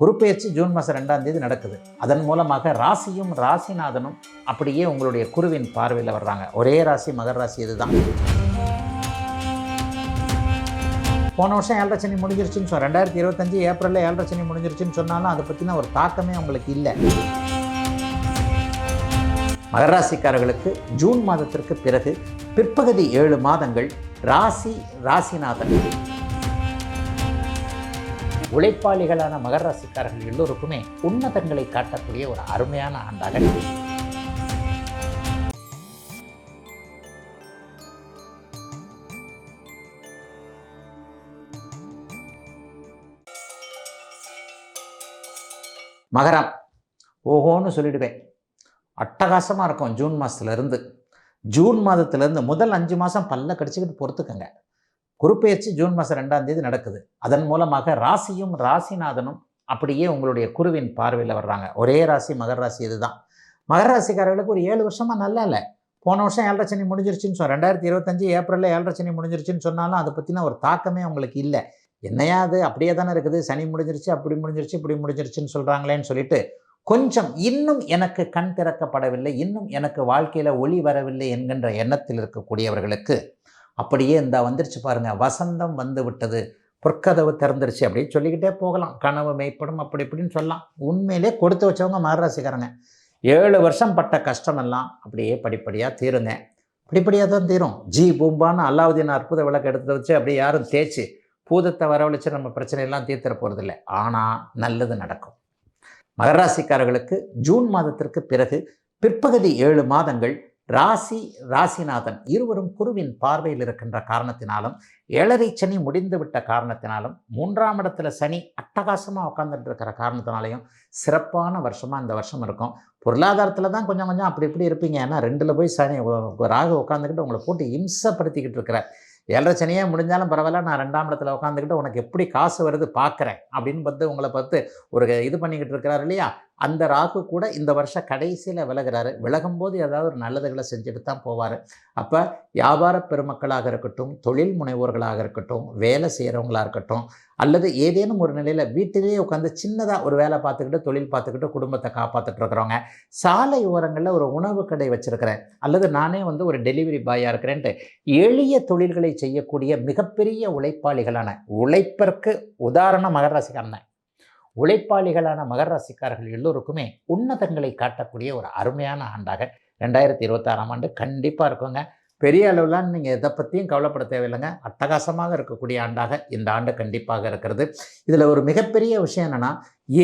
குருப்பெயர்ச்சி June மாதம் ரெண்டாம் தேதி நடக்குது. அதன் மூலமாக ராசியும் ராசிநாதனும் அப்படியே உங்களுடைய குருவின் பார்வையில் வர்றாங்க. ஒரே ராசி மகர ராசி இதுதான். போன வருஷம் ஏழரை சனி முடிஞ்சிருச்சுன்னு சொன்ன ரெண்டாயிரத்தி இருபத்தஞ்சு ஏப்ரலில் ஏழரை சனி முடிஞ்சிருச்சுன்னு சொன்னாலும் அதை பற்றின ஒரு தாக்கமே உங்களுக்கு இல்லை. மகராசிக்காரர்களுக்கு ஜூன் மாதத்திற்கு பிறகு பிற்பகுதி ஏழு மாதங்கள் ராசி ராசிநாதன். உழைப்பாளிகளான மகர ராசிக்காரர்கள் எல்லோருக்குமே உன்னதங்களை காட்டக்கூடிய ஒரு அருமையான ஆண்டாக மகரம். ஓஹோன்னு சொல்லிடுவேன். அட்டகாசமாக இருக்கும் ஜூன் மாதத்துலேருந்து ஜூன் மாதத்துலேருந்து முதல் அஞ்சு மாதம் பல்ல கடிச்சிக்கிட்டு பொறுத்துக்கங்க. குருப்பெயர்ச்சி ஜூன் மாதம் ரெண்டாம் தேதி நடக்குது. அதன் மூலமாக ராசியும் ராசிநாதனும் அப்படியே உங்களுடைய குருவின் பார்வையில் வர்றாங்க. ஒரே ராசி மகர ராசி இதுதான். மகர ராசிக்காரர்களுக்கு ஒரு ஏழு வருஷமாக நல்லா இல்லை. போன வருஷம் ஏழரை சனி முடிஞ்சிருச்சுன்னு சொன்ன ரெண்டாயிரத்தி இருபத்தஞ்சு ஏப்ரலில் ஏழரை சனி முடிஞ்சிருச்சுன்னு சொன்னாலும் அதை பற்றின ஒரு தாக்கமே உங்களுக்கு இல்லை. என்னையா அது? அப்படியே தானே இருக்குது. சனி முடிஞ்சிருச்சு அப்படி முடிஞ்சிருச்சு இப்படி முடிஞ்சிருச்சுன்னு சொல்கிறாங்களேன்னு சொல்லிட்டு கொஞ்சம் இன்னும் எனக்கு கண் திறக்கப்படவில்லை. இன்னும் எனக்கு வாழ்க்கையில் ஒளி வரவில்லை என்கின்ற எண்ணத்தில் இருக்கக்கூடியவர்களுக்கு அப்படியே இந்த வந்துருச்சு பாருங்க. வசந்தம் வந்து விட்டது பொற்கதவு திறந்துருச்சு. அப்படின்னு சொல்லிக்கிட்டே போகலாம். கனவு மெய்ப்படும் அப்படி இப்படின்னு சொல்லலாம். உண்மையிலே கொடுத்து வச்சவங்க மகராசிக்காரங்க ஏழு வருஷம் பட்ட கஷ்டமெல்லாம் அப்படியே படிப்படியாக தீருங்க. படிப்படியாக தான் தீரும். ஜி பூம்பான்னு அல்லாவுதீன் அற்புத விளக்கு எடுத்து வச்சு அப்படியே யாரும் தேய்ச்சி பூதத்தை வரவழைச்சு நம்ம பிரச்சனையெல்லாம் தீர்த்துற போகிறதில்ல ஆனால் நல்லது நடக்கும். மகராசிக்காரர்களுக்கு ஜூன் மாதத்திற்கு பிறகு பிற்பகுதி ஏழு மாதங்கள் ராசி ராசிநாதன் இருவரும் குருவின் பார்வையில் இருக்கின்ற காரணத்தினாலும் ஏழரை சனி முடிந்து விட்ட காரணத்தினாலும் மூன்றாம் இடத்துல சனி அட்டகாசமாக உட்காந்துட்டு இருக்கிற காரணத்தினாலையும் சிறப்பான வருஷமாக இந்த வருஷம் இருக்கும். பொருளாதாரத்தில் தான் கொஞ்சம் கொஞ்சம் அப்படி இப்படி இருப்பீங்க. ஏன்னா ரெண்டில் போய் சனி ராகு உட்காந்துக்கிட்டு உங்களை போட்டு இம்சப்படுத்திக்கிட்டு இருக்கிற ஏழரை சனியே முடிஞ்சாலும் பரவாயில்ல நான் ரெண்டாம் இடத்துல உட்காந்துக்கிட்டு உனக்கு எப்படி காசு வருது பார்க்குறேன் அப்படின்னு பார்த்து உங்களை பார்த்து ஒரு இது பண்ணிக்கிட்டு இருக்கிறாரு இல்லையா? அந்த ராகு கூட இந்த வருஷம் கடைசியில் விலகிறாரு. விலகும்போது ஏதாவது ஒரு நல்லதுகளை செஞ்சுட்டு தான் போவார். அப்போ வியாபார பெருமக்களாக இருக்கட்டும் தொழில் முனைவோர்களாக இருக்கட்டும் வேலை செய்கிறவங்களாக இருக்கட்டும் அல்லது ஏதேனும் ஒரு நிலையில் வீட்டிலேயே உட்காந்து சின்னதாக ஒரு வேலை பார்த்துக்கிட்டு தொழில் பார்த்துக்கிட்டு குடும்பத்தை காப்பாற்றிட்டு இருக்கிறவங்க சாலை ஓரங்களில் ஒரு உணவு கடை வச்சுருக்கிறேன். அல்லது நானே வந்து ஒரு டெலிவரி பாயாக இருக்கிறேன்ட்டு எளிய தொழில்களை செய்யக்கூடிய மிகப்பெரிய உழைப்பாளிகளான உழைப்பிற்கு உதாரணம் மகர ராசிக்காரன் உழைப்பாளிகளான மகர ராசிக்காரர்கள் எல்லோருக்குமே உன்னதங்களை காட்டக்கூடிய ஒரு அருமையான ஆண்டாக ரெண்டாயிரத்தி இருபத்தாறாம் ஆண்டு கண்டிப்பாக இருக்குங்க. பெரிய அளவிலான நீங்கள் எதை பற்றியும் கவலைப்பட தேவையில்லைங்க. அட்டகாசமாக இருக்கக்கூடிய ஆண்டாக இந்த ஆண்டு கண்டிப்பாக இருக்கிறது. இதில் ஒரு மிகப்பெரிய விஷயம் என்னென்னா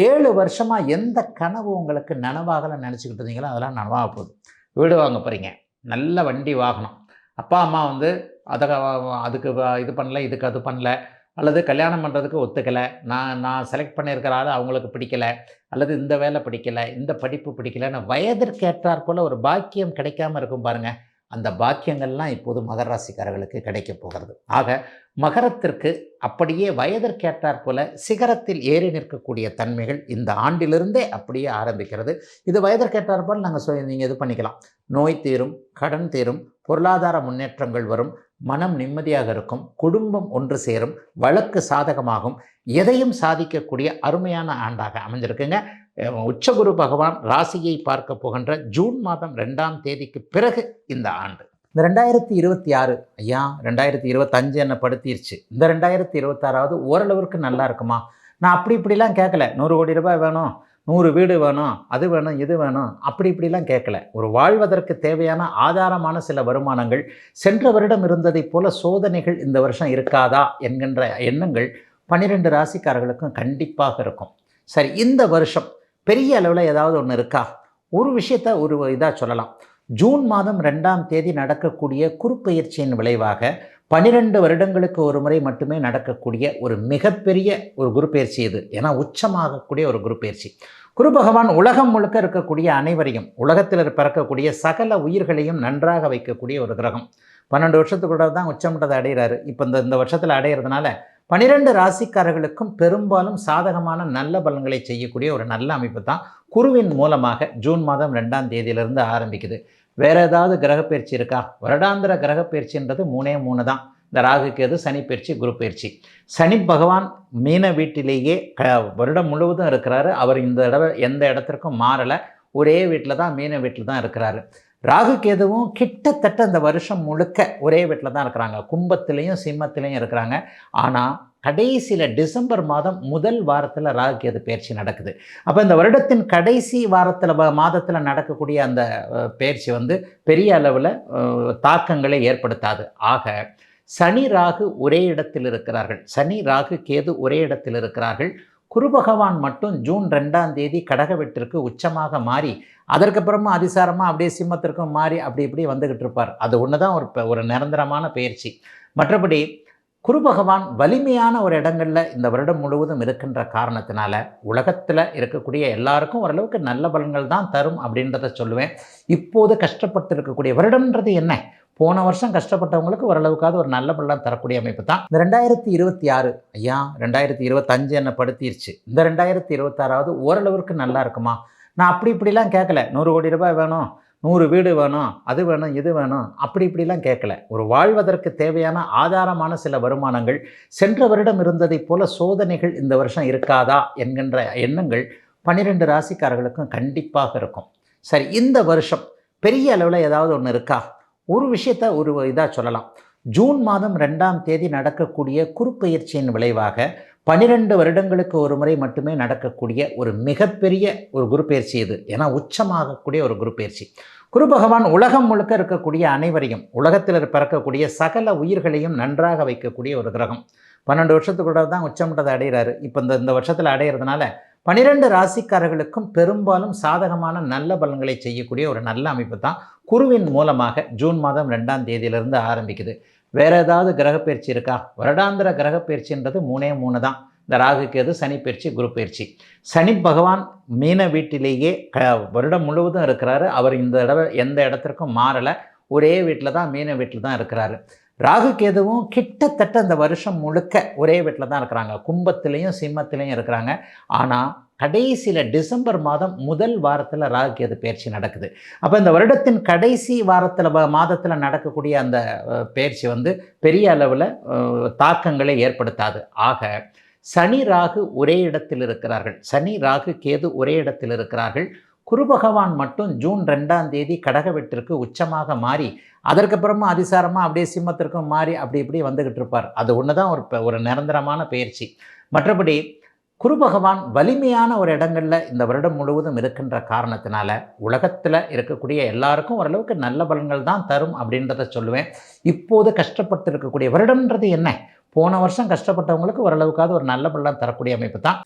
ஏழு வருஷமாக எந்த கனவு உங்களுக்கு நனவாகலை நினச்சிக்கிட்டு இருந்தீங்களோ அதெல்லாம் நனவாக போகுது. வீடு வாங்க போகிறீங்க நல்ல வண்டி வாகனம். அப்பா அம்மா வந்து அதை அதுக்கு இது பண்ணல இதுக்கு அது பண்ணல. அல்லது கல்யாணம் பண்ணுறதுக்கு ஒத்துக்கலை. நான் நான் செலக்ட் பண்ணியிருக்கிற ஆள் அவங்களுக்கு பிடிக்கலை. அல்லது இந்த வேலை பிடிக்கலை இந்த படிப்பு பிடிக்கலைன்னு வயதிற்கேற்றாற் போல் ஒரு பாக்கியம் கிடைக்காம இருக்கும் பாருங்கள் அந்த பாக்கியங்கள்லாம் இப்போது மகர ராசிக்காரர்களுக்கு கிடைக்க போகிறது. ஆக மகரத்திற்கு அப்படியே வயதிற்கேற்றாற் போல சிகரத்தில் ஏறி நிற்கக்கூடிய தன்மைகள் இந்த ஆண்டிலிருந்தே அப்படியே ஆரம்பிக்கிறது. இது வயதிற்கேற்றாற் போல் நாங்கள் சொ நீங்கள் இது பண்ணிக்கலாம். நோய் தீரும் கடன் தீரும் பொருளாதார முன்னேற்றங்கள் வரும். மனம் நிம்மதியாக இருக்கும் குடும்பம் ஒன்று சேரும் வழக்கு சாதகமாகும் எதையும் சாதிக்கக்கூடிய அருமையான ஆண்டாக அமைஞ்சிருக்குங்க. உச்சகுரு பகவான் ராசியை பார்க்க போகின்ற ஜூன் மாதம் ரெண்டாம் தேதிக்கு பிறகு இந்த ஆண்டு. இந்த ரெண்டாயிரத்தி இருபத்தி ஆறு ஐயா ரெண்டாயிரத்தி இருபத்தஞ்சு என்ன படுத்திருச்சு. இந்த ரெண்டாயிரத்தி இருபத்தாறாவது ஓரளவிற்கு நல்லா இருக்குமா? நான் அப்படி இப்படிலாம் கேட்கல நூறு கோடி ரூபாய் வேணும். நூறு வீடு வேணும் அது வேணும் இது வேணும் அப்படி இப்படிலாம் கேட்கல. ஒரு வாழ்வதற்கு தேவையான ஆதாரமான சில வருமானங்கள் சென்ற வருடம் இருந்ததைப் போல சோதனைகள் இந்த வருஷம் இருக்காதா என்கின்ற எண்ணங்கள் பன்னிரெண்டு ராசிக்காரர்களுக்கும் கண்டிப்பாக இருக்கும். சரி இந்த வருஷம் பெரிய அளவில் ஏதாவது ஒன்று இருக்கா? ஒரு விஷயத்த ஒரு இதாக சொல்லலாம். ஜூன் மாதம் ரெண்டாம் தேதி நடக்கக்கூடிய குறுப்பெயர்ச்சியின் விளைவாக பனிரெண்டு வருடங்களுக்கு ஒரு முறை மட்டுமே நடக்கக்கூடிய ஒரு மிகப்பெரிய ஒரு குரு பயிற்சி இது. ஏன்னா உச்சமாகக்கூடிய ஒரு குரு பயிற்சி. குரு பகவான் உலகம் முழுக்க இருக்கக்கூடிய அனைவரையும் உலகத்தில் பிறக்கக்கூடிய சகல உயிர்களையும் நன்றாக வைக்கக்கூடிய ஒரு கிரகம். பன்னெண்டு வருஷத்துக்குள்ள தான் உச்சமிட்டதை அடைகிறாரு. இப்போ இந்த இந்த வருஷத்தில் அடையிறதுனால பனிரெண்டு ராசிக்காரர்களுக்கும் பெரும்பாலும் சாதகமான நல்ல பலன்களை செய்யக்கூடிய ஒரு நல்ல அமைப்பு தான் குருவின் மூலமாக ஜூன் மாதம் ரெண்டாம் தேதியிலிருந்து ஆரம்பிக்குது. வேற ஏதாவது கிரகப்பயிற்சி இருக்கா? வருடாந்திர கிரகப்பயிற்சின்றது மூணே மூணு தான். இந்த ராகு கேது சனி பயிற்சி குரு பயிற்சி. சனி பகவான் மீன வீட்டிலேயே க வருடம் முழுவதும் இருக்கிறாரு. அவர் இந்த தடவை எந்த இடத்திற்கும் மாறலை. ஒரே வீட்டில் தான் மீன வீட்டில் தான் இருக்கிறாரு. ராகு கேதுவும் கிட்டத்தட்ட இந்த வருஷம் முழுக்க ஒரே வீட்டில் தான் இருக்கிறாங்க. கும்பத்திலையும் சிம்மத்திலையும் இருக்கிறாங்க. ஆனால் கடைசியில் டிசம்பர் மாதம் முதல் வாரத்தில் ராகு கேது பயிற்சி நடக்குது. அப்போ இந்த வருடத்தின் கடைசி வாரத்தில் மாதத்தில் நடக்கக்கூடிய அந்த பயிற்சி வந்து பெரிய அளவில் தாக்கங்களை ஏற்படுத்தாது. ஆக சனி ராகு ஒரே இடத்தில் இருக்கிறார்கள். சனி ராகு கேது ஒரே இடத்தில் இருக்கிறார்கள். குரு பகவான் மட்டும் ஜூன் ரெண்டாம் தேதி கடகவெட்டிற்கு உச்சமாக மாறி அதற்கப்புறமா அதிசாரமாக அப்படியே சிம்மத்திற்கும் மாறி அப்படி இப்படி வந்துக்கிட்டு இருப்பார். அது ஒன்று தான் ஒரு ஒரு நிரந்தரமான பயிற்சி. மற்றபடி குரு பகவான் வலிமையான ஒரு இடங்களில் இந்த வருடம் முழுவதும் இருக்கின்ற காரணத்தினால உலகத்தில் இருக்கக்கூடிய எல்லாருக்கும் ஓரளவுக்கு நல்ல பலன்கள் தான் தரும் அப்படின்றத சொல்லுவேன். இப்போது கஷ்டப்பட்டு இருக்கக்கூடிய வருடம்ன்றது என்ன? போன வருஷம் கஷ்டப்பட்டவங்களுக்கு ஓரளவுக்காவது ஒரு நல்ல பலன் தரக்கூடிய அமைப்பு தான். இந்த ரெண்டாயிரத்தி இருபத்தி ஆறு ஐயா ரெண்டாயிரத்தி இருபத்தஞ்சு என்ன படுத்திருச்சு. இந்த ரெண்டாயிரத்தி இருபத்தாறாவது ஓரளவுக்கு நல்லா இருக்குமா? நான் அப்படி இப்படிலாம் கேட்கல நூறு கோடி ரூபாய் வேணும். நூறு வீடு வேணும் அது வேணும் இது வேணும். அப்படி இப்படிலாம் கேட்கல. ஒரு வாழ்வதற்கு தேவையான ஆதாரமான சில வருமானங்கள் சென்ற வருடம் இருந்ததைப் போல சோதனைகள் இந்த வருஷம் இருக்காதா என்கின்ற எண்ணங்கள் பன்னிரெண்டு ராசிக்காரர்களுக்கும் கண்டிப்பாக இருக்கும். சரி இந்த வருஷம் பெரிய அளவில் ஏதாவது ஒன்று இருக்கா? ஒரு விஷயத்த ஒரு இதாக சொல்லலாம். ஜூன் மாதம் ரெண்டாம் தேதி நடக்கக்கூடிய குறுப்பெயர்ச்சியின் விளைவாக பனிரெண்டு வருடங்களுக்கு ஒரு முறை மட்டுமே நடக்கக்கூடிய ஒரு மிகப்பெரிய ஒரு குரு பயிற்சி இது. ஏன்னா உச்சமாகக்கூடிய ஒரு குரு பயிற்சி குரு பகவான் உலகம் முழுக்க இருக்கக்கூடிய அனைவரையும் உலகத்தில் பிறக்கக்கூடிய சகல உயிர்களையும் நன்றாக வைக்கக்கூடிய ஒரு கிரகம். பன்னெண்டு வருஷத்துக்குள்ள தான் உச்சமட்டத்தை அடைகிறாரு இப்போ இந்த இந்த வருஷத்தில் அடையிறதுனால பனிரெண்டு ராசிக்காரர்களுக்கும் பெரும்பாலும் சாதகமான நல்ல பலன்களை செய்யக்கூடிய ஒரு நல்ல அமைப்பு தான் குருவின் மூலமாக ஜூன் மாதம் ரெண்டாம் தேதியிலிருந்து ஆரம்பிக்குது. வேறு ஏதாவது கிரகப்பயிற்சி இருக்கா? வருடாந்திர கிரகப்பயிற்சின்றது மூணே மூணு தான். இந்த ராகு கேது சனி பயிற்சி குரு பயிற்சி. சனி பகவான் மீன வீட்டிலேயே க வருடம் முழுவதும் இருக்கிறாரு. அவர் இந்த தடவை எந்த இடத்திற்கும் மாறலை. ஒரே வீட்டில் தான் மீன வீட்டில் தான் இருக்கிறாரு. ராகு கேதுவும் கிட்டத்தட்ட இந்த வருஷம் முழுக்க ஒரே வீட்டில் தான் இருக்கிறாங்க. கும்பத்துலேயும் சிம்மத்திலையும் இருக்கிறாங்க. ஆனால் கடைசியில் டிசம்பர் மாதம் முதல் வாரத்தில் ராகு கேது பயிற்சி நடக்குது. அப்போ இந்த வருடத்தின் கடைசி வாரத்தில் மாதத்தில் நடக்கக்கூடிய அந்த பயிற்சி வந்து பெரிய அளவில் தாக்கங்களை ஏற்படுத்தாது. ஆக சனி ராகு ஒரே இடத்தில் இருக்கிறார்கள். சனி ராகு கேது ஒரே இடத்தில் இருக்கிறார்கள். குரு பகவான் மட்டும் ஜூன் ரெண்டாம் தேதி கடகவெட்டிற்கு உச்சமாக மாறி அதற்கப்புறமா அதிசாரமாக அப்படியே சிம்மத்திற்கும் மாறி அப்படி இப்படி வந்துக்கிட்டு இருப்பார். அது ஒன்று தான் ஒரு ஒரு நிரந்தரமான பயிற்சி. மற்றபடி குரு பகவான் வலிமையான ஒரு இடங்களில் இந்த வருடம் முழுவதும் இருக்கின்ற காரணத்தினால உலகத்தில் இருக்கக்கூடிய எல்லாருக்கும் ஓரளவுக்கு நல்ல பலன்கள் தான் தரும் அப்படின்றத சொல்லுவேன். இப்போது கஷ்டப்பட்டு இருக்கக்கூடிய வருடம்ன்றது என்ன? போன வருஷம் கஷ்டப்பட்டவங்களுக்கு ஓரளவுக்காவது ஒரு நல்ல பலன் தரக்கூடிய அமைப்பு தான்.